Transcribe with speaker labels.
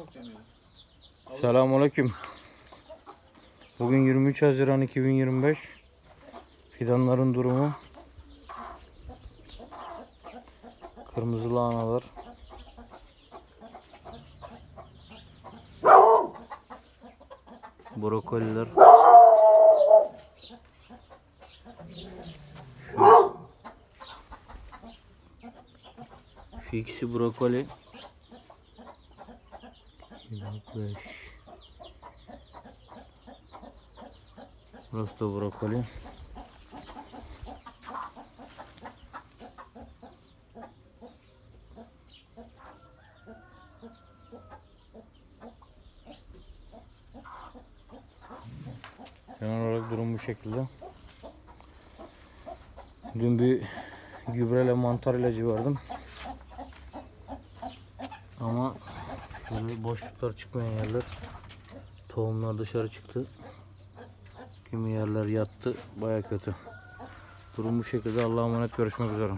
Speaker 1: bakacaksın ya.
Speaker 2: Selamünaleyküm. Bugün 23 Haziran 2025. Fidanların durumu. Kırmızı lahanalar. Brokoliler. Şu, şu ikisi brokoli. 25. Burası da brokoli. Genel olarak durum bu şekilde. Dün bir gübreyle mantar ilacı verdim. Ama şöyle boşluklar çıkmayan yerler tohumlar dışarı çıktı. Kimi yerler yattı. Baya kötü. Durum bu şekilde. Allah'a emanet görüşmek üzere.